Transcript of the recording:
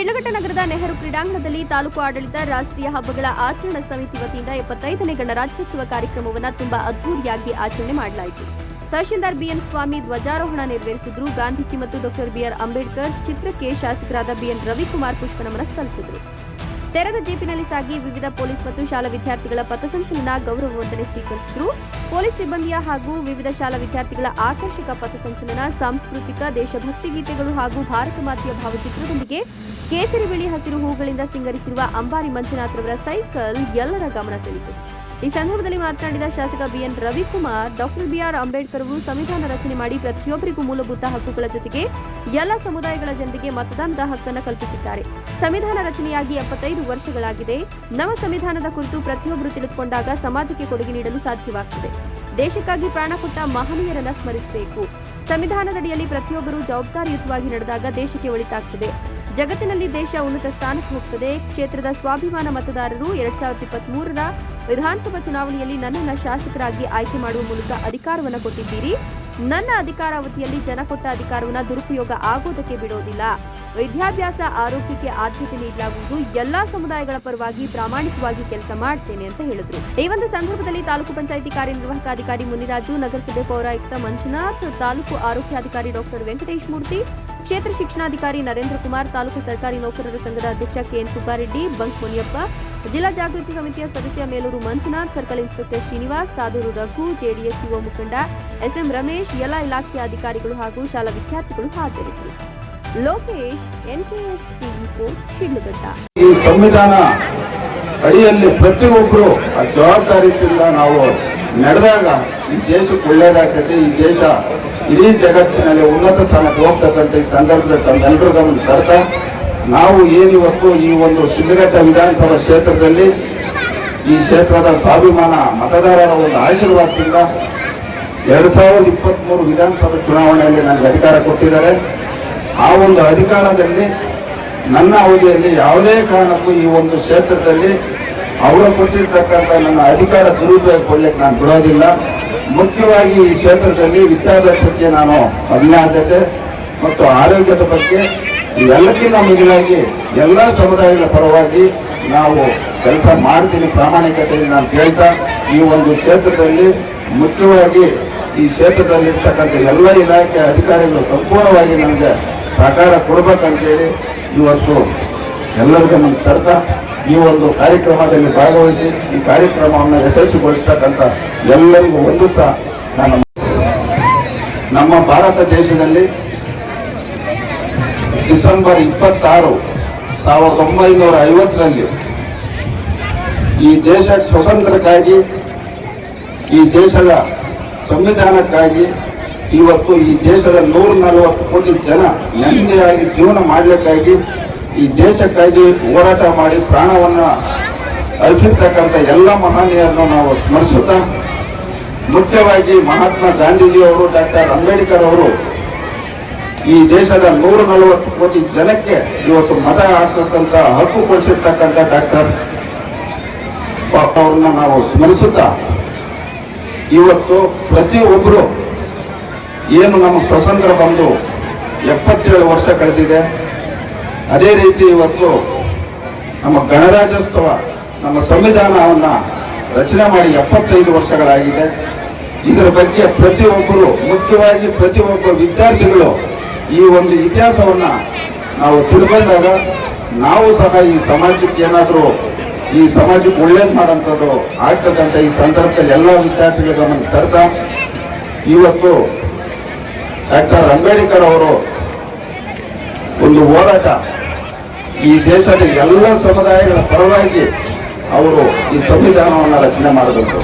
ಶಿಡ್ಲಘಟ್ಟ ನಗರದ ನೆಹರು ಕ್ರೀಡಾಂಗಣದಲ್ಲಿ ತಾಲೂಕು ಆಡಳಿತ, ರಾಷ್ಟ್ರೀಯ ಹಬ್ಬಗಳ ಆಚರಣಾ ಸಮಿತಿ ವತಿಯಿಂದ ಎಪ್ಪತ್ತೈದನೇ ಗಣರಾಜ್ಯೋತ್ಸವ ಕಾರ್ಯಕ್ರಮವನ್ನು ತುಂಬಾ ಅದ್ದೂರಿಯಾಗಿ ಆಚರಣೆ ಮಾಡಲಾಯಿತು. ತಹಶೀಲ್ದಾರ್ ಬಿಎನ್ ಸ್ವಾಮಿ ಧ್ವಜಾರೋಹಣ ನೆರವೇರಿಸಿದ್ರು. ಗಾಂಧೀಜಿ ಮತ್ತು ಡಾಕ್ಟರ್ ಬಿಆರ್ ಅಂಬೇಡ್ಕರ್ ಚಿತ್ರಕ್ಕೆ ಶಾಸಕರಾದ ಬಿಎನ್ ರವಿಕುಮಾರ್ ಪುಷ್ಪನಮನ ಸಲ್ಲಿಸಿದರು. ತೆರೆದ ಜೀಪಿನಲ್ಲಿ ಸಾಗಿ ವಿವಿಧ ಪೊಲೀಸ್ ಮತ್ತು ಶಾಲಾ ವಿದ್ಯಾರ್ಥಿಗಳ ಪಥಸಂಚಲನ ಗೌರವ ವಂದನೆ ಸ್ವೀಕರಿಸಿದರು. ಪೊಲೀಸ್ ಸಿಬ್ಬಂದಿಯ ಹಾಗೂ ವಿವಿಧ ಶಾಲಾ ವಿದ್ಯಾರ್ಥಿಗಳ ಆಕರ್ಷಕ ಪಥಸಂಚಲನ, ಸಾಂಸ್ಕೃತಿಕ, ದೇಶಭಕ್ತಿ ಗೀತೆಗಳು ಹಾಗೂ ಭಾರತ ಮಾತೆಯ ಭಾವಚಿತ್ರದೊಂದಿಗೆ ಕೇಸರಿ ಬಿಳಿ ಹಸಿರು ಹೂಗಳಿಂದ ಸಿಂಗರಿಸಿರುವ ಅಂಬಾರಿ ಮಂಜುನಾಥ್ರವರ ಸೈಕಲ್ ಎಲ್ಲರ ಗಮನ ಸೆಳೆಯಿತು. ಈ ಸಂದರ್ಭದಲ್ಲಿ ಮಾತನಾಡಿದ ಶಾಸಕ BN Ravikumar, doctor BR Ambedkar ಅವರು ಸಂವಿಧಾನ ರಚನೆ ಮಾಡಿ ಪ್ರತಿಯೊಬ್ಬರಿಗೂ ಮೂಲಭೂತ ಹಕ್ಕುಗಳ ಜೊತೆಗೆ ಎಲ್ಲ ಸಮುದಾಯಗಳ ಜನರಿಗೆ ಮತದಾನದ ಹಕ್ಕನ್ನು ಕಲ್ಪಿಸಿದ್ದಾರೆ. ಸಂವಿಧಾನ ರಚನೆಯಾಗಿ ಎಪ್ಪತ್ತೈದು ವರ್ಷಗಳಾಗಿದೆ. ನವ ಸಂವಿಧಾನದ ಕುರಿತು ಪ್ರತಿಯೊಬ್ಬರು ತಿಳಿದುಕೊಂಡಾಗ ಸಮಾಜಕ್ಕೆ ಕೊಡುಗೆ ನೀಡಲು ಸಾಧ್ಯವಾಗುತ್ತದೆ ದೇಶಕ್ಕಾಗಿ ಪ್ರಾಣ ಕೊಟ್ಟ ಮಹನೀಯರನ್ನ ಸ್ಮರಿಸಬೇಕು. ಸಂವಿಧಾನದಡಿಯಲ್ಲಿ ಪ್ರತಿಯೊಬ್ಬರು ಜವಾಬ್ದಾರಿಯುತವಾಗಿ ನಡೆದಾಗ ದೇಶಕ್ಕೆ ಒಳಿತಾಗ್ತದೆ. ಜಗತ್ತಿನಲ್ಲಿ ದೇಶ ಉನ್ನತ ಸ್ಥಾನಕ್ಕೆ ಹೋಗ್ತದೆ. ಕ್ಷೇತ್ರದ ಸ್ವಾಭಿಮಾನ ಮತದಾರರು ಎರಡ್ ಸಾವಿರದ ಇಪ್ಪತ್ತ್ ಮೂರರ ವಿಧಾನಸಭಾ ಚುನಾವಣೆಯಲ್ಲಿ ನನ್ನನ್ನು ಶಾಸಕರಾಗಿ ಆಯ್ಕೆ ಮಾಡುವ ಮೂಲಕ ಅಧಿಕಾರವನ್ನು ಕೊಟ್ಟಿದ್ದೀರಿ. ನನ್ನ ಅಧಿಕಾರಾವಧಿಯಲ್ಲಿ ಜನ ಕೊಟ್ಟ ಅಧಿಕಾರವನ್ನು ದುರುಪಯೋಗ ಆಗೋದಕ್ಕೆ ಬಿಡೋದಿಲ್ಲ. ವಿದ್ಯಾಭ್ಯಾಸ, ಆರೋಗ್ಯಕ್ಕೆ ಆದ್ಯತೆ ನೀಡಲಾಗುವುದು. ಎಲ್ಲಾ ಸಮುದಾಯಗಳ ಪರವಾಗಿ ಪ್ರಾಮಾಣಿಕವಾಗಿ ಕೆಲಸ ಮಾಡ್ತೇನೆ ಅಂತ ಹೇಳಿದ್ರು. ಈ ಒಂದು ಸಂದರ್ಭದಲ್ಲಿ ತಾಲೂಕು ಪಂಚಾಯಿತಿ ಕಾರ್ಯನಿರ್ವಾಹಕ ಅಧಿಕಾರಿ ಮುನಿರಾಜು, ನಗರಸಭೆ ಪೌರಾಯುಕ್ತ ಮಂಜುನಾಥ್, ತಾಲೂಕು ಆರೋಗ್ಯಾಧಿಕಾರಿ ಡಾಕ್ಟರ್ ವೆಂಕಟೇಶ್ ಮೂರ್ತಿ ಕ್ಷೇತ್ರ ಶಿಕ್ಷಣಾಧಿಕಾರಿ ನರೇಂದ್ರ ಕುಮಾರ್, ತಾಲೂಕು ಸರ್ಕಾರಿ ನೌಕರರ ಸಂಘದ ಅಧ್ಯಕ್ಷ ಕೆಎನ್ ಸುಬ್ಬಾರೆಡ್ಡಿ, ಬಂಕ್ ಮುನಿಯಪ್ಪ, ಜಿಲ್ಲಾ ಜಾಗೃತಿ ಸಮಿತಿಯ ಸದಸ್ಯ Melur Manjunath, circle inspector Srinivas Sadhuru Raghu, JDS ಯುವ ಮುಖಂಡ ಎಸ್ಎಂ ರಮೇಶ್, ಎಲ್ಲ ಇಲಾಖೆಯ ಅಧಿಕಾರಿಗಳು ಹಾಗೂ ಶಾಲಾ ವಿದ್ಯಾರ್ಥಿಗಳು ಹಾಜರಿದ್ದರು. ಲೋಕೇಶ್, ಎನ್ಕೆಎಸ್ ಶಿಡ್ಲಘಟ್ಟ. ಈ ಸಂವಿಧಾನ ಅಡಿಯಲ್ಲಿ ಪ್ರತಿಯೊಬ್ಬರು ಜವಾಬ್ದಾರಿಯಿಂದ ನಾವು ನಡೆದಾಗ ಈ ದೇಶಕ್ಕೆ ಒಳ್ಳೇದಾಗ್ತದೆ ಈ ದೇಶ ಇಡೀ ಜಗತ್ತಿನಲ್ಲಿ ಉನ್ನತ ಸ್ಥಾನಕ್ಕೆ ಹೋಗ್ತಕ್ಕಂಥ ಈ ಸಂದರ್ಭದಲ್ಲಿ ತಮ್ಮೆಲ್ಲರೂ ಗಮನ ತರ್ತಾ, ನಾವು ಏನಿವತ್ತು ಈ ಒಂದು ಸಿದ್ದಘಟ್ಟ ವಿಧಾನಸಭಾ ಕ್ಷೇತ್ರದಲ್ಲಿ ಈ ಕ್ಷೇತ್ರದ ಸ್ವಾಭಿಮಾನ ಮತದಾರರ ಒಂದು ಆಶೀರ್ವಾದದಿಂದ ಎರಡು ಸಾವಿರದ ಇಪ್ಪತ್ತ್ಮೂರು ವಿಧಾನಸಭಾ ಚುನಾವಣೆಯಲ್ಲಿ ನನಗೆ ಅಧಿಕಾರ ಕೊಟ್ಟಿದ್ದಾರೆ. ಆ ಒಂದು ಅಧಿಕಾರದಲ್ಲಿ ನನ್ನ ಅವಧಿಯಲ್ಲಿ ಯಾವುದೇ ಕಾರಣಕ್ಕೂ ಈ ಒಂದು ಕ್ಷೇತ್ರದಲ್ಲಿ ಅವರು ಕೊಟ್ಟಿರ್ತಕ್ಕಂಥ ನನ್ನ ಅಧಿಕಾರ ದುರುಪಯೋಗ ಕೊಡ್ಲಿಕ್ಕೆ ನಾನು ಬಿಡೋದಿಲ್ಲ. ಮುಖ್ಯವಾಗಿ ಈ ಕ್ಷೇತ್ರದಲ್ಲಿ ವಿದ್ಯಾಭ್ಯಾಸಕ್ಕೆ ನಾನು ಅಭಿನಾದ್ಯತೆ ಮತ್ತು ಆರೋಗ್ಯದ ಬಗ್ಗೆ ಇವೆಲ್ಲಕ್ಕಿಂತ ಮಿಗಿಲಾಗಿ ಎಲ್ಲ ಸಮುದಾಯಗಳ ಪರವಾಗಿ ನಾವು ಕೆಲಸ ಮಾಡ್ತೀನಿ ಪ್ರಾಮಾಣಿಕತೆಯಲ್ಲಿ ನಾನು ಕೇಳ್ತಾ ಈ ಒಂದು ಕ್ಷೇತ್ರದಲ್ಲಿ ಮುಖ್ಯವಾಗಿ ಈ ಕ್ಷೇತ್ರದಲ್ಲಿರ್ತಕ್ಕಂಥ ಎಲ್ಲ ಇಲಾಖೆ ಅಧಿಕಾರಿಗಳು ಸಂಪೂರ್ಣವಾಗಿ ನನಗೆ ಸಹಕಾರ ಕೊಡ್ಬೇಕಂತೇಳಿ ಇವತ್ತು ಎಲ್ಲರಿಗೂ ನಮ್ಗೆ ತರ್ತಾ ಈ ಒಂದು ಕಾರ್ಯಕ್ರಮದಲ್ಲಿ ಭಾಗವಹಿಸಿ ಈ ಕಾರ್ಯಕ್ರಮವನ್ನು ಯಶಸ್ವಿಗೊಳಿಸ್ತಕ್ಕಂಥ ಎಲ್ಲರಿಗೂ ಹೊಂದುತ್ತಾ ನಾನು ನಮ್ಮ ಭಾರತ ದೇಶದಲ್ಲಿ ಡಿಸೆಂಬರ್ ಇಪ್ಪತ್ತಾರು ಸಾವಿರದ ಒಂಬೈನೂರ ಐವತ್ತರಲ್ಲಿ ಈ ದೇಶ ಸ್ವತಂತ್ರಕ್ಕಾಗಿ, ಈ ದೇಶದ ಸಂವಿಧಾನಕ್ಕಾಗಿ ಇವತ್ತು ಈ ದೇಶದ ನೂರ ನಲವತ್ತು ಕೋಟಿ ಜನ ನೆಮ್ಮದಿಯಾಗಿ ಜೀವನ ಮಾಡಲಿಕ್ಕಾಗಿ ಈ ದೇಶಕ್ಕಾಗಿ ಹೋರಾಟ ಮಾಡಿ ಪ್ರಾಣವನ್ನು ಅರ್ಪಿರ್ತಕ್ಕಂಥ ಎಲ್ಲ ಮಹನೀಯರನ್ನು ನಾವು ಸ್ಮರಿಸುತ್ತಾ ಮುಖ್ಯವಾಗಿ ಮಹಾತ್ಮ ಗಾಂಧೀಜಿಯವರು ಡಾಕ್ಟರ್ ಅಂಬೇಡ್ಕರ್ ಅವರು ಈ ದೇಶದ ನೂರ ನಲವತ್ತು ಕೋಟಿ ಜನಕ್ಕೆ ಇವತ್ತು ಮತ ಹಾಕತಕ್ಕಂಥ ಹಕ್ಕು ಕೊಡಿಸಿರ್ತಕ್ಕಂಥ ಡಾಕ್ಟರ್ ಅವ್ರನ್ನ ನಾವು ಸ್ಮರಿಸುತ್ತಾ ಇವತ್ತು ಪ್ರತಿಯೊಬ್ಬರು ಏನು ನಮ್ಮ ಸ್ವತಂತ್ರ ಬಂದು ಎಪ್ಪತ್ತೇಳು ವರ್ಷ ಕಳೆದಿದೆ. ಅದೇ ರೀತಿ ಇವತ್ತು ನಮ್ಮ ಗಣರಾಜ್ಯೋತ್ಸವ, ನಮ್ಮ ಸಂವಿಧಾನವನ್ನ ರಚನೆ ಮಾಡಿ ಎಪ್ಪತ್ತೈದು ವರ್ಷಗಳಾಗಿದೆ. ಇದರ ಬಗ್ಗೆ ಪ್ರತಿಯೊಬ್ಬರು, ಮುಖ್ಯವಾಗಿ ಪ್ರತಿಯೊಬ್ಬ ವಿದ್ಯಾರ್ಥಿಗಳು ಈ ಒಂದು ಇತಿಹಾಸವನ್ನ ನಾವು ತಿಳ್ಕೊಂಡಾಗ ನಾವು ಸಹ ಈ ಸಮಾಜಕ್ಕೆ ಏನಾದರೂ, ಈ ಸಮಾಜಕ್ಕೆ ಒಳ್ಳೇದು ಮಾಡೋಂಥದ್ದು ಆಗ್ತಕ್ಕಂಥ ಈ ಸಂದರ್ಭದಲ್ಲಿ ಎಲ್ಲ ವಿದ್ಯಾರ್ಥಿಗಳ ನಮಗೆ ತರ್ತಾ ಇವತ್ತು ಡಾಕ್ಟರ್ ಅಂಬೇಡ್ಕರ್ ಅವರು ಒಂದು ಹೋರಾಟ ಈ ದೇಶದ ಎಲ್ಲ ಸಮುದಾಯಗಳ ಪರವಾಗಿ ಅವರು ಈ ಸಂವಿಧಾನವನ್ನು ರಚನೆ ಮಾಡಬೇಕು.